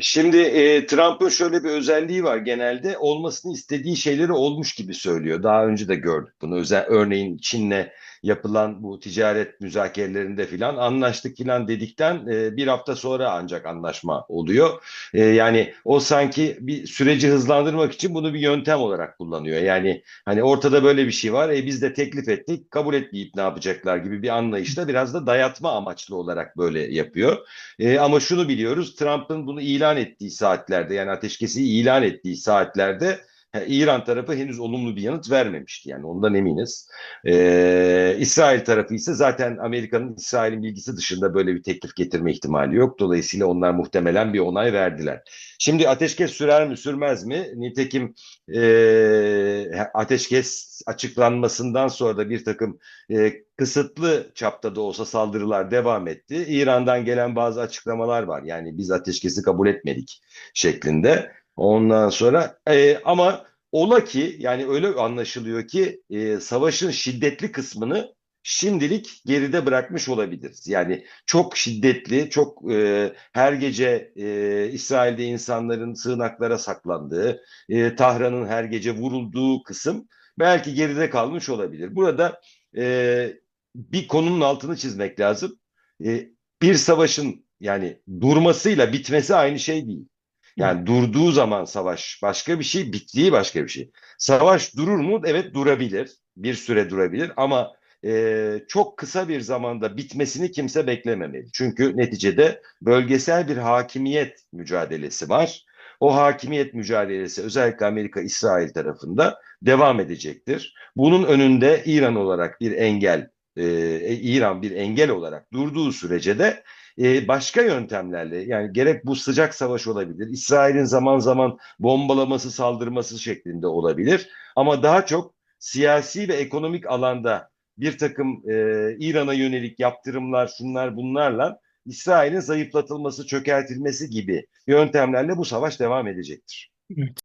Şimdi e, Trump'ın şöyle bir özelliği var genelde olmasını istediği şeyleri olmuş gibi söylüyor. Daha önce de gördük bunu. Özel, örneğin Çin'le yapılan bu ticaret müzakerelerinde filan anlaştık filan dedikten e, bir hafta sonra ancak anlaşma oluyor. E, yani o sanki bir süreci hızlandırmak için bunu bir yöntem olarak kullanıyor. Yani hani ortada böyle bir şey var. E, biz de teklif ettik, kabul etmeyip ne yapacaklar gibi bir anlayışla biraz da dayatma amaçlı olarak böyle yapıyor. E, ama şunu biliyoruz, Trump'ın bunu ilan ettiği saatlerde yani ateşkesi ilan ettiği saatlerde İran tarafı henüz olumlu bir yanıt vermemişti. Yani ondan eminiz. E, İsrail tarafı ise zaten Amerika'nın İsrail'in bilgisi dışında böyle bir teklif getirme ihtimali yok. Dolayısıyla onlar muhtemelen bir onay verdiler. Şimdi ateşkes sürer mi sürmez mi? Nitekim e, ateşkes açıklanmasından sonra da bir takım e, kısıtlı çapta da olsa saldırılar devam etti. İran'dan gelen bazı açıklamalar var. Yani biz ateşkesi kabul etmedik şeklinde. Ondan sonra e, ama ola ki yani öyle anlaşılıyor ki e, savaşın şiddetli kısmını şimdilik geride bırakmış olabiliriz. Yani çok şiddetli, çok e, her gece e, İsrail'de insanların sığınaklara saklandığı, e, Tahran'ın her gece vurulduğu kısım belki geride kalmış olabilir. Burada e, bir konunun altını çizmek lazım. E, bir savaşın yani durmasıyla bitmesi aynı şey değil. Yani durduğu zaman savaş başka bir şey, bittiği başka bir şey. Savaş durur mu? Evet durabilir. Bir süre durabilir ama e, çok kısa bir zamanda bitmesini kimse beklememeli. Çünkü neticede bölgesel bir hakimiyet mücadelesi var. O hakimiyet mücadelesi özellikle Amerika-İsrail tarafında devam edecektir. Bunun önünde İran olarak bir engel, e, İran bir engel olarak durduğu sürece de e, başka yöntemlerle yani gerek bu sıcak savaş olabilir, İsrail'in zaman zaman bombalaması, saldırması şeklinde olabilir. Ama daha çok siyasi ve ekonomik alanda bir takım e, İran'a yönelik yaptırımlar, şunlar bunlarla İsrail'in zayıflatılması, çökertilmesi gibi yöntemlerle bu savaş devam edecektir. Evet.